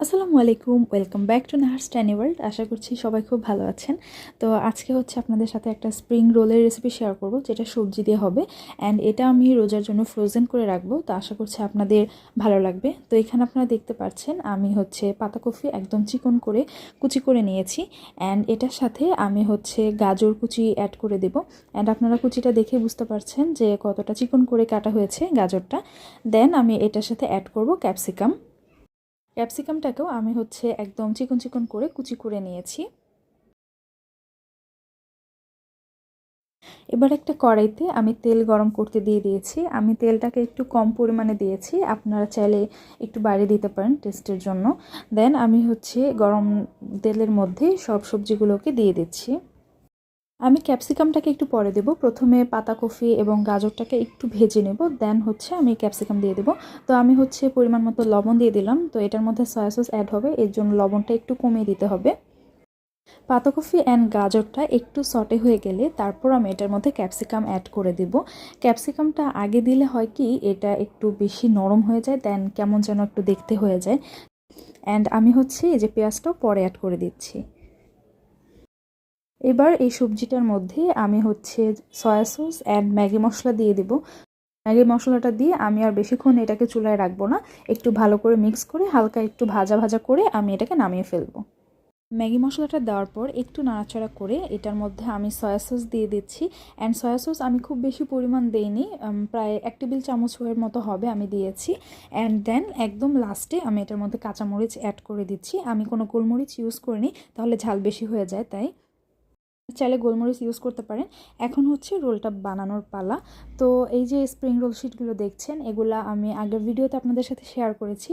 আসসালামু আলাইকুম welcome back to Nahar স্ট্যানি ওয়ার্ল্ড আশা করছি সবাই খুব ভালো আছেন। তো আজকে হচ্ছে আপনাদের সাথে একটা স্প্রিং রোলের রেসিপি শেয়ার করব, যেটা সবজি দিয়ে হবে। অ্যান্ড এটা আমি রোজার জন্য ফ্রোজেন করে রাখব, তো আশা করছি আপনাদের ভালো লাগবে। তো এখানে আপনারা দেখতে পাচ্ছেন, আমি হচ্ছে পাতাকপি একদম চিকন করে কুচি করে নিয়েছি। অ্যান্ড এটার সাথে আমি হচ্ছে গাজর কুচি অ্যাড করে দেব। অ্যান্ড আপনারা কুচিটা দেখে বুঝতে পারছেন যে কতটা চিকন করে কাটা হয়েছে গাজরটা। দেন আমি এটার সাথে অ্যাড করব ক্যাপসিকাম ক্যাপসিকামটাকেও আমি হচ্ছে একদম চিকন চিকন করে কুচি করে নিয়েছি। এবার একটা কড়াইতে আমি তেল গরম করতে দিয়ে দিয়েছি। আমি তেলটাকে একটু কম পরিমাণে দিয়েছি। আপনারা চাইলে একটু বাড়িয়ে দিতে পারেন টেস্টের জন্য। দেন আমি হচ্ছে গরম তেলের মধ্যে সব সবজিগুলোকে দিয়ে দিচ্ছি। আমি ক্যাপসিকামটাকে একটু পরে দেব। প্রথমে পাতাকপি এবং গাজরটাকে একটু ভেজে নেব। দেন হচ্ছে আমি ক্যাপসিকাম দিয়ে দেব। তো আমি হচ্ছে পরিমাণ মতো লবণ দিয়ে দিলাম। তো এটার মধ্যে সয়া সস অ্যাড হবে। এর জন্য লবণটা একটু কমিয়ে দিতে হবে। পাতাকপি অ্যান্ড গাজরটা একটু সটে হয়ে গেলে তারপর আমি এটার মধ্যে ক্যাপসিকাম অ্যাড করে দেব। ক্যাপসিকামটা আগে দিলে হয় কি, এটা একটু বেশি নরম হয়ে যায় দেন কেমন যেন একটু দেখতে হয়ে যায়। অ্যান্ড আমি হচ্ছে এই যে পেঁয়াজটাও পরে অ্যাড করে দিচ্ছি। এবার এই সবজিটার মধ্যে আমি হচ্ছে সয়া সস অ্যান্ড ম্যাগি মশলা দিয়ে দেব। ম্যাগি মশলাটা দিয়ে আমি আর বেশিক্ষণ এটাকে চুলায় রাখব না। একটু ভালো করে মিক্স করে হালকা একটু ভাজা ভাজা করে আমি এটাকে নামিয়ে ফেলব। ম্যাগি মশলাটা দেওয়ার পর একটু নাড়াচাড়া করে এটার মধ্যে আমি সয়া সস দিয়ে দিচ্ছি। অ্যান্ড সয়া সস আমি খুব বেশি পরিমাণ দেইনি প্রায় এক টেবিল চামচের মতো হবে আমি দিয়েছি। অ্যান্ড দেন একদম লাস্টে আমি এটার মধ্যে কাঁচামরিচ অ্যাড করে দিচ্ছি। আমি কোনো গোলমরিচ ইউজ করিনি, তাহলে ঝাল বেশি হয়ে যায় তাই। চাইলে গোলমরিচ ইউজ করতে পারেন। এখন হচ্ছে রোলটা বানানোর পালা। তো এই যে স্প্রিং রোল শিটগুলো দেখছেন, এগুলা আমি আগের ভিডিওতে আপনাদের সাথে শেয়ার করেছি।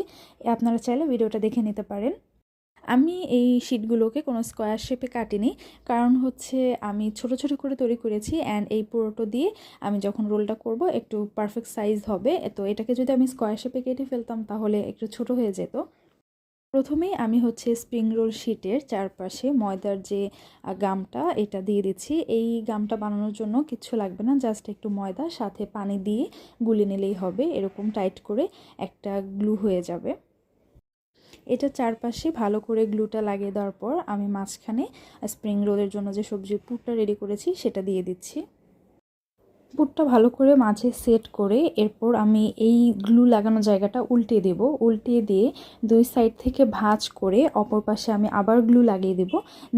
আপনারা চাইলে ভিডিওটা দেখে নিতে পারেন। আমি এই শিটগুলোকে কোনো স্কোয়ার শেপে কাটিনি, কারণ হচ্ছে আমি ছোট ছোট করে তৈরি করেছি অ্যান্ড এই পুরোটো দিয়ে আমি যখন রোলটা করব একটু পারফেক্ট সাইজ হবে। তো এটাকে যদি আমি স্কোয়ার শেপে কেটে ফেলতাম তাহলে একটু ছোট হয়ে যেত। প্রথমেই আমি হচ্ছে স্প্রিং রোল শিটের চারপাশে ময়দার যে গামটা, এটা দিয়ে দিচ্ছি। এই গামটা বানানোর জন্য কিচ্ছু লাগবে না জাস্ট একটু ময়দা, সাথে পানি দিয়ে গুলে নিলেই হবে, এরকম টাইট করে একটা গ্লু হয়ে যাবে। এটা চারপাশে ভালো করে গ্লুটা লাগিয়ে দেওয়ার পর আমি মাঝখানে স্প্রিং রোলের জন্য যে সবজির পুরটা রেডি করেছি, সেটা দিয়ে দিচ্ছি। পুরটা ভালো করে মাঝে সেট করে এরপর আমি এই গ্লু লাগানো জায়গাটা উল্টে দেব। উল্টে দিয়ে দুই সাইড থেকে ভাঁজ করে অপর পাশে আমি আবার গ্লু লাগিয়ে দেব।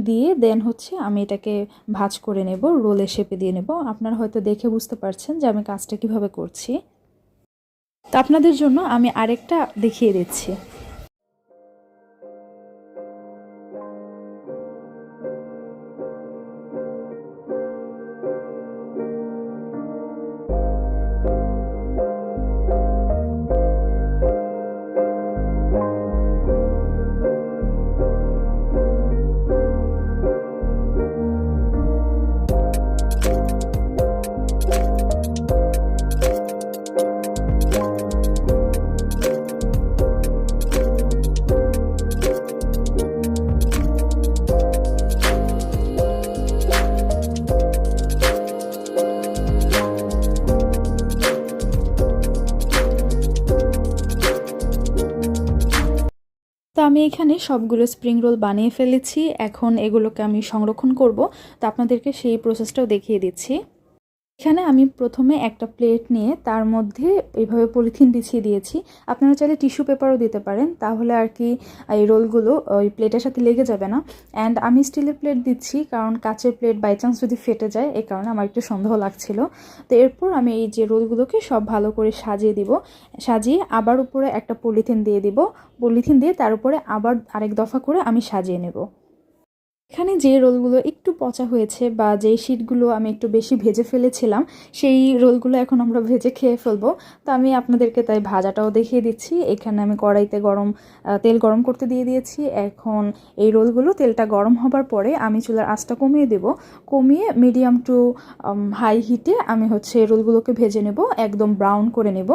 দিয়ে দেন হচ্ছে আমি এটাকে ভাঁজ করে নেব, রোলে শেপে দিয়ে নেব। আপনারা হয়তো দেখে বুঝতে পারছেন যে আমি কাজটা কীভাবে করছি। তো আপনাদের জন্য আমি আরেকটা দেখিয়ে দিচ্ছি। আমি এখানে সবগুলো স্প্রিং রোল বানিয়ে ফেলেছি। এখন এগুলোকে আমি সংরক্ষণ করব। তো আপনাদেরকে সেই প্রসেসটাও দেখিয়ে দিচ্ছি। এখানে আমি প্রথমে একটা প্লেট নিয়ে তার মধ্যে এইভাবে পলিথিন বিছিয়ে দিয়েছি। আপনারা চাইলে টিস্যু পেপারও দিতে পারেন। তাহলে আর কি, এই রোলগুলো ওই প্লেটের সাথে লেগে যাবে না। অ্যান্ড আমি স্টিলের প্লেট দিচ্ছি কারণ কাচের প্লেট বাই চান্স যদি ফেটে যায় এই কারণে আমার একটু সন্দেহ লাগছিল। তো এরপর আমি এই যে রোলগুলোকে সব ভালো করে সাজিয়ে দিব। সাজিয়ে আবার উপরে একটা পলিথিন দিয়ে দিব। পলিথিন দিয়ে তার উপরে আবার আরেক দফা করে আমি সাজিয়ে নেব। এখানে যে রোলগুলো একটু পচা হয়েছে বা যেই শিটগুলো আমি একটু বেশি ভেজে ফেলেছিলাম, সেই রোলগুলো এখন আমরা ভেজে খেয়ে ফেলব। তো আমি আপনাদেরকে তাই ভাজাটাও দেখিয়ে দিচ্ছি। এখানে আমি কড়াইতে গরম তেল গরম করতে দিয়ে দিয়েছি। এখন এই রোলগুলো তেলটা গরম হবার পরে আমি চুলার আঁচটা কমিয়ে দেব। কমিয়ে মিডিয়াম টু হাই হিটে আমি হচ্ছে রোলগুলোকে ভেজে নেব, একদম ব্রাউন করে নেব।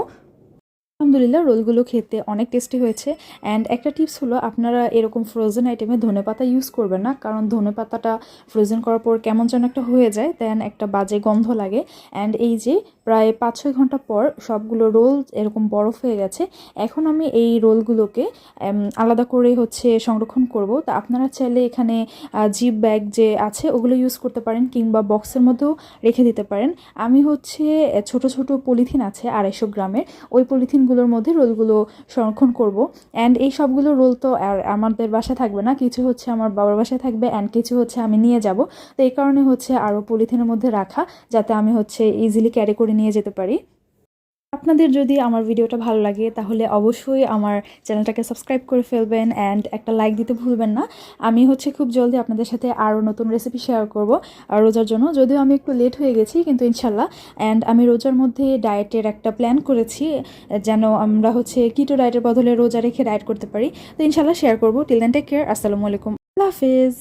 আলহামদুলিল্লাহ, রোলগুলো খেতে অনেক টেস্টি হয়েছে। অ্যান্ড একটা টিপস হলো, আপনারা এরকম ফ্রোজেন আইটেমে ধনেপাতা ইউজ করবেন না, কারণ ধনেপাতাটা ফ্রোজেন করার পর কেমন যেন একটা হয়ে যায় দেন একটা বাজে গন্ধ লাগে। অ্যান্ড এই যে প্রায় পাঁচ ছয় ঘণ্টা পর সবগুলো রোল এরকম বরফ হয়ে গেছে, এখন আমি এই রোলগুলোকে আলাদা করে হচ্ছে সংরক্ষণ করব। তা আপনারা চাইলে এখানে জিপ ব্যাগ যে আছে, ওগুলো ইউজ করতে পারেন, কিংবা বক্সের মধ্যেও রেখে দিতে পারেন। আমি হচ্ছে ছোট ছোট পলিথিন আছে আড়াইশো গ্রামের, ওই পলিথিনগুলোর মধ্যে রোলগুলো সংরক্ষণ করব। অ্যান্ড এই সবগুলো রোল তো আর আমাদের বাসায় থাকবে না। কিছু হচ্ছে আমার বাবার বাসায় থাকবে অ্যান্ড কিছু হচ্ছে আমি নিয়ে যাব। তো এই কারণে হচ্ছে আরও পলিথিনের মধ্যে রাখা যাতে আমি হচ্ছে ইজিলি ক্যারি করে নিয়ে যেতে পারি। আপনাদের যদি আমার ভিডিওটা ভালো লাগে, তাহলে অবশ্যই আমার চ্যানেলটাকে সাবস্ক্রাইব করে ফেলবেন অ্যান্ড একটা লাইক দিতে ভুলবেন না। আমি হচ্ছে খুব জলদি আপনাদের সাথে আরও নতুন রেসিপি শেয়ার করব রোজার জন্য। যদিও আমি একটু লেট হয়ে গেছি, কিন্তু ইনশাল্লাহ। অ্যান্ড আমি রোজার মধ্যে ডায়েটের একটা প্ল্যান করেছি, যেন আমরা হচ্ছে কিটো ডায়েটের বদলে রোজা রেখে ডায়েট করতে পারি। তো ইনশাল্লাহ শেয়ার করব। টিল দেন টেক কেয়ার আসসালামু আলাইকুম। আল্লাহ হাফিজ।